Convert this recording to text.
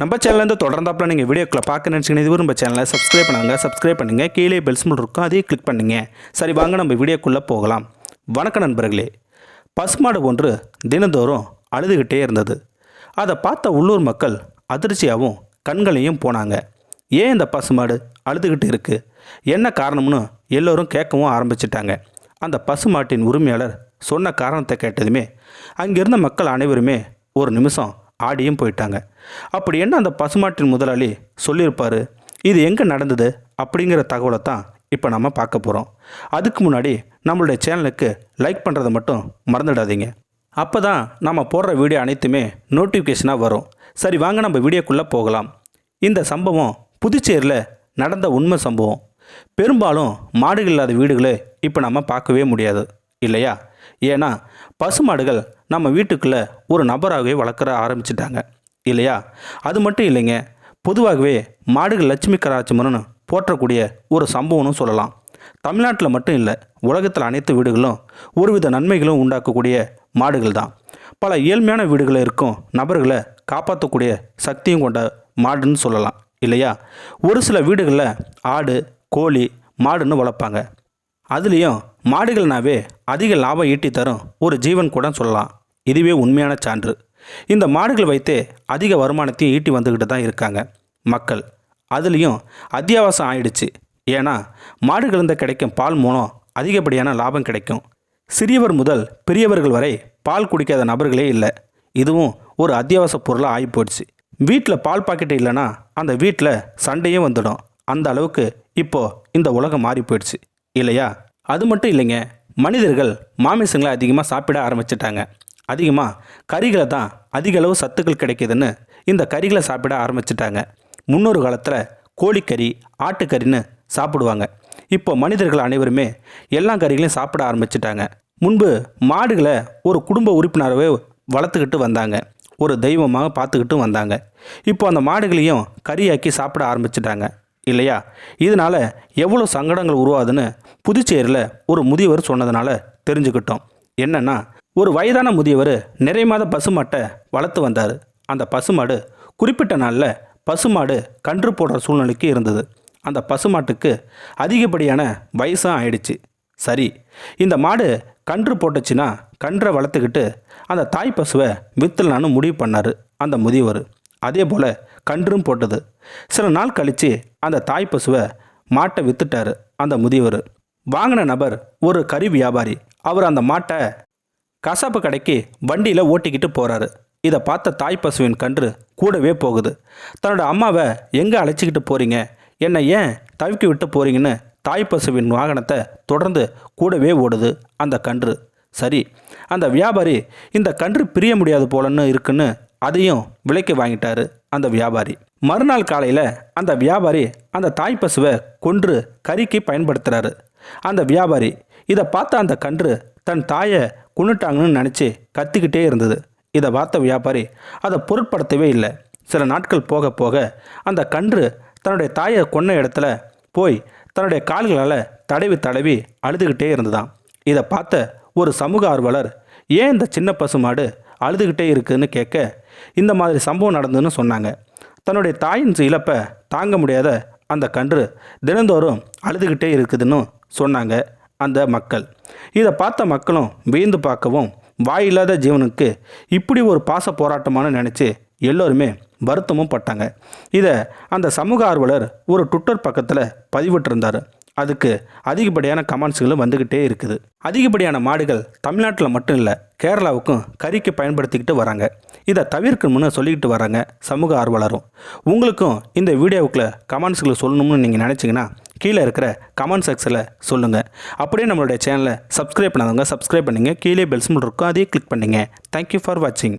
நம்ம சேனல்லேருந்து தொடர்ந்தாப்பில் நீங்கள் வீடியோக்களை பார்க்க நினச்சிங்கன்னா இது நம்ம சேனலை சப்ஸ்கிரைப் பண்ணுங்கள் சப்ஸ்கிரைப் பண்ணுங்கள் கீழே பெல்ஸ் சிம்பிள் இருக்கும் அதையும் கிளிக் பண்ணுங்கள் சரி வாங்க நம்ம வீடியோக்குள்ளே போகலாம். வணக்கம் நண்பர்களே. பசுமாடு ஒன்று தினந்தோறும் அழுதுகிட்டே இருந்தது. அதை பார்த்த உள்ளூர் மக்கள் அதிர்ச்சியாகவும் கண்களையும் போனாங்க. ஏன் இந்த பசுமாடு அழுதுகிட்டு இருக்குது என்ன காரணம்னு எல்லோரும் கேட்கவும் ஆரம்பிச்சிட்டாங்க. அந்த பசுமாட்டின் உரிமையாளர் சொன்ன காரணத்தை கேட்டதுமே அங்கிருந்த மக்கள் அனைவருமே ஒரு நிமிஷம் ஆடியும் போயிட்டாங்க. அப்படி என்ன அந்த பசுமாட்டின் முதலாளி சொல்லியிருப்பார்? இது எங்கே நடந்தது? அப்படிங்கிற தகவலை தான் இப்போ நம்ம பார்க்க போகிறோம் அதுக்கு முன்னாடி நம்மளுடைய சேனலுக்கு லைக் பண்ணுறதை மட்டும் மறந்துடாதீங்க. அப்போ தான் நம்ம போடுற வீடியோ அனைத்துமே நோட்டிஃபிகேஷனாக வரும். சரி வாங்க நம்ம வீடியோக்குள்ளே போகலாம். இந்த சம்பவம் புதுச்சேரியில் நடந்த உண்மை சம்பவம். பெரும்பாலும் மாடுகள் இல்லாத வீடுகளை இப்போ நம்ம பார்க்கவே முடியாது. இல்லையா? ஏன்னா பசுமாடுகள் நம்ம வீட்டுக்குள்ளே ஒரு நபராகவே வளர்க்குற ஆரம்பிச்சிட்டாங்க. இல்லையா? அது மட்டும் இல்லைங்க பொதுவாகவே மாடுகள் லட்சுமி கராச்சமரன்னு போற்றக்கூடிய ஒரு சம்பவம்னு சொல்லலாம். தமிழ்நாட்டில் மட்டும் இல்லை உலகத்தில் அனைத்து வீடுகளும் ஒருவித நன்மைகளும் உண்டாக்கக்கூடிய மாடுகள் தான். பல ஏழ்மையான வீடுகளில் இருக்கும் நபர்களை காப்பாற்றக்கூடிய சக்தியும் கொண்ட மாடுன்னு சொல்லலாம். இல்லையா? ஒரு சில வீடுகளில் ஆடு கோழி மாடுன்னு வளர்ப்பாங்க. அதுலேயும் மாடுகள்னாவே அதிக லாபம் ஈட்டி தரும் ஒரு ஜீவன் கூட சொல்லலாம். இதுவே உண்மையான சான்று. இந்த மாடுகள் வைத்தே அதிக வருமானத்தையும் ஈட்டி வந்துக்கிட்டு தான் இருக்காங்க. மக்கள் அதுலேயும் அத்தியாவசியம் ஆயிடுச்சு. ஏன்னா மாடுகளிருந்து கிடைக்கும் பால் மூலம் அதிகப்படியான லாபம் கிடைக்கும். சிறியவர் முதல் பெரியவர்கள் வரை பால் குடிக்காத நபர்களே இல்லை. இதுவும் ஒரு அத்தியாவசிய பொருளாக ஆகி போயிடுச்சு வீட்டில் பால் பாக்கெட்டு இல்லைன்னா அந்த வீட்டில் சண்டையும் வந்துடும். அந்த அளவுக்கு இப்போது இந்த உலகம் மாறி போயிடுச்சு இல்லையா? அது மட்டும் இல்லைங்க மனிதர்கள் மாமிசங்களை அதிகமாக சாப்பிட ஆரம்பிச்சிட்டாங்க. அதிகமாக கறிகளை தான் அதிக அளவு சத்துக்கள் கிடைக்குதுன்னு இந்த கறிகளை சாப்பிட ஆரம்பிச்சிட்டாங்க. முன்னொரு காலத்தில் கோழிக்கறி ஆட்டுக்கறின்னு சாப்பிடுவாங்க. இப்போ மனிதர்கள் அனைவருமே எல்லா கறிகளையும் சாப்பிட ஆரம்பிச்சிட்டாங்க. முன்பு மாடுகளை ஒரு குடும்ப உறுப்பினராகவே வளர்த்துக்கிட்டு வந்தாங்க. ஒரு தெய்வமாக பார்த்துக்கிட்டு வந்தாங்க. இப்போ அந்த மாடுகளையும் கறியாக்கி சாப்பிட ஆரம்பிச்சிட்டாங்க. இல்லையா? இதனால் எவ்வளோ சங்கடங்கள் உருவாதுன்னு புதுச்சேரியில் ஒரு முதியவர் சொன்னதுனால தெரிஞ்சுக்கிட்டோம். என்னென்னா ஒரு வயதான முதியவர் நிறைய மாத பசுமாட்டை வளர்த்து வந்தார். அந்த பசுமாடு குறிப்பிட்ட நாளில் பசுமாடு கன்று போடுற சூழ்நிலைக்கு இருந்தது. அந்த பசுமாட்டுக்கு அதிகப்படியான வயசும் ஆயிடுச்சு. சரி இந்த மாடு கன்று போட்டுச்சுன்னா கன்றை வளர்த்துக்கிட்டு அந்த தாய் பசுவை வித்துலான்னு முடிவு பண்ணார் அந்த முதியவர். அதே போல் கன்றும் போட்டது. சில நாள் கழித்து அந்த தாய் பசுவை மாட்டை வித்துட்டாரு அந்த முதியவர். வாங்கின நபர் ஒரு கறி வியாபாரி. அவர் அந்த மாட்டை கசாப்பு கடைக்கு வண்டியில் ஓட்டிக்கிட்டு போகிறாரு இதை பார்த்த தாய் பசுவின் கன்று கூடவே போகுது. தன்னோட அம்மாவை எங்கே அழைச்சிக்கிட்டு போகிறீங்க என்னை ஏன் தவிக்கி விட்டு போகிறீங்கன்னு தாய் பசுவின் வாகனத்தை தொடர்ந்து கூடவே ஓடுது அந்த கன்று. சரி அந்த வியாபாரி இந்த கன்று பிரிய முடியாது போலன்னு இருக்குன்னு அதையும் விலைக்கு வாங்கிட்டாரு. அந்த வியாபாரி. மறுநாள் காலையில் அந்த வியாபாரி அந்த தாய் பசுவை கொன்று கறிக்கு பயன்படுத்துகிறாரு அந்த வியாபாரி இதை பார்த்த அந்த கன்று தன் தாயை கொண்டுட்டாங்கன்னு நினச்சி கத்திக்கிட்டே இருந்தது. இதை பார்த்த வியாபாரி அதை பொருட்படுத்தவே இல்லை. சில நாட்கள் போக போக அந்த கன்று தன்னுடைய தாயை கொன்ன இடத்துல போய் தன்னுடைய கால்களால் தடவி தடவி அழுதுகிட்டே இருந்ததாம். இதை பார்த்த ஒரு சமூக ஆர்வலர் ஏன் இந்த சின்ன பசுமாடு அழுதுகிட்டே இருக்குதுன்னு கேட்க இந்த மாதிரி சம்பவம் நடந்ததுன்னு சொன்னாங்க. தன்னுடைய தாயின் இழப்பை தாங்க முடியாத அந்த கன்று தினந்தோறும் அழுதுகிட்டே இருக்குதுன்னு சொன்னாங்க அந்த மக்கள். இதை பார்த்த மக்களும் வியந்து பார்க்கவும் வாயில்லாத ஜீவனுக்கு இப்படி ஒரு பாச போராட்டமானு நினச்சி எல்லோருமே வருத்தமும் பட்டாங்க. இதை அந்த சமூக ஆர்வலர் ஒரு ட்விட்டர் பக்கத்தில் பதிவிட்டிருந்தார். அதுக்கு அதிகப்படியான கமெண்ட்ஸ்களும் வந்துக்கிட்டே இருக்குது. அதிகப்படியான மாடுகள் தமிழ்நாட்டில் மட்டும் இல்லை கேரளாவுக்கும் கறிக்கு பயன்படுத்திக்கிட்டு வராங்க. இதை தவிர்க்கணும்னு சொல்லிக்கிட்டு வராங்க சமூக ஆர்வலரும். உங்களுக்கும் இந்த வீடியோவுக்குள்ள கமெண்ட்ஸ்களை சொல்லணும்னு நீங்கள் நினச்சிங்கன்னா கீழே இருக்கிற கமெண்ட் செக்ஷனில் சொல்லுங்கள் அப்படியே நம்மளுடைய சேனலை சப்ஸ்கிரைப் பண்ணாதவங்க சப்ஸ்கிரைப் பண்ணுங்கள் கீழே பெல்ஸ் சிம்பிள் இருக்கும் அதையும் கிளிக் பண்ணுங்கள் தேங்க்யூ ஃபார் வாட்சிங்